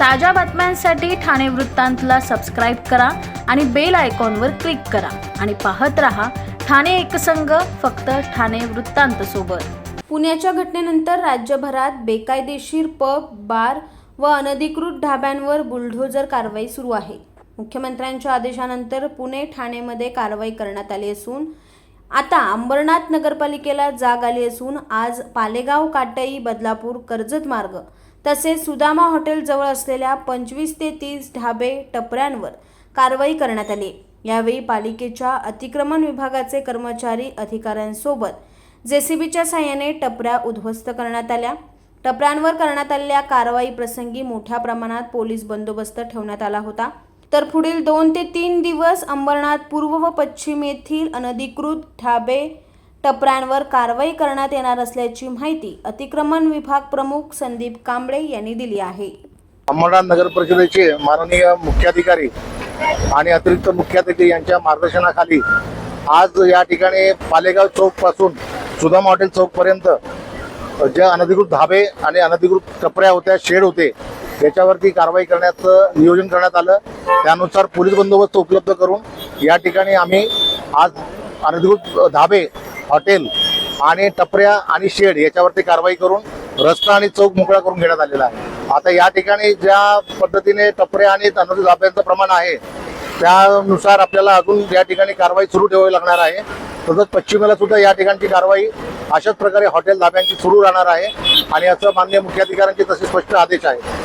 ताज्या बातम्यांसाठी ठाणे वृत्तांतला सबस्क्राईब करा आणि बेल आयकॉनवर क्लिक करा. आणि पाहत रहा ठाणे एकसंघ फक्त ठाणे वृत्तांत सोबत. पुण्याच्या घटनेनंतर राज्यभरात बेकायदेशीर पब बार व अनधिकृत ढाब्यांवर बुलढोजर कारवाई सुरू आहे. मुख्यमंत्र्यांच्या आदेशानंतर पुणे ठाणेमध्ये कारवाई करण्यात आली असून आता अंबरनाथ नगरपालिकेला जाग आली असून आज पालेगाव काटई बदलापूर कर्जत मार्ग तसेच सुदामा हॉटेल जवळ असलेल्या पंचवीस ते तीस ढाबे टपऱ्यांवर कारवाई करण्यात आली. यावेळी पालिकेच्या अतिक्रमण विभागाचे कर्मचारी अधिकाऱ्यांसोबत जेसीबीच्या साह्याने टपऱ्या उद्ध्वस्त करण्यात आल्या. टपऱ्यांवर करण्यात आलेल्या कारवाई प्रसंगी मोठ्या प्रमाणात पोलीस बंदोबस्त ठेवण्यात आला होता. तर पुढील दोन ते तीन दिवस अंबरनाथ पूर्व व पश्चिम येथील अनधिकृत ढाबे टपऱ्यांवर कारवाई करण्यात येणार असल्याची माहिती अतिक्रमण विभाग प्रमुख संदीप कांबळे यांनी दिली आहे. अंमरनाथ नगर परिषदेचे माननीय मुख्याधिकारी आणि अतिरिक्त मुख्याधिकारी यांच्या मार्गदर्शनाखाली आज या ठिकाणी पालेगाव चौकपासून सुदाम हॉटेल चौक पर्यंत ज्या अनधिकृत धाबे आणि अनधिकृत टपऱ्या होत्या शेड होते त्याच्यावरती कारवाई करण्याचं नियोजन करण्यात आलं. त्यानुसार पोलीस बंदोबस्त उपलब्ध करून या ठिकाणी आम्ही आज अनधिकृत धाबे हॉटेल आणि टपऱ्या आणि शेड याच्यावरती कारवाई करून रस्ता आणि चौक मोकळा करून घेण्यात आलेला आहे. आता या ठिकाणी ज्या पद्धतीने टपऱ्या आणि अनधिकृत धाब्यांचं प्रमाण आहे त्यानुसार आपल्याला अजून या ठिकाणी कारवाई सुरू ठेवावी लागणार आहे. तसंच पश्चिमेला सुद्धा या ठिकाणची कारवाई अशाच प्रकारे हॉटेल धाब्यांची सुरू राहणार आहे. आणि असं मान्य मुख्याधिकाऱ्यांचे तसे स्पष्ट आदेश आहे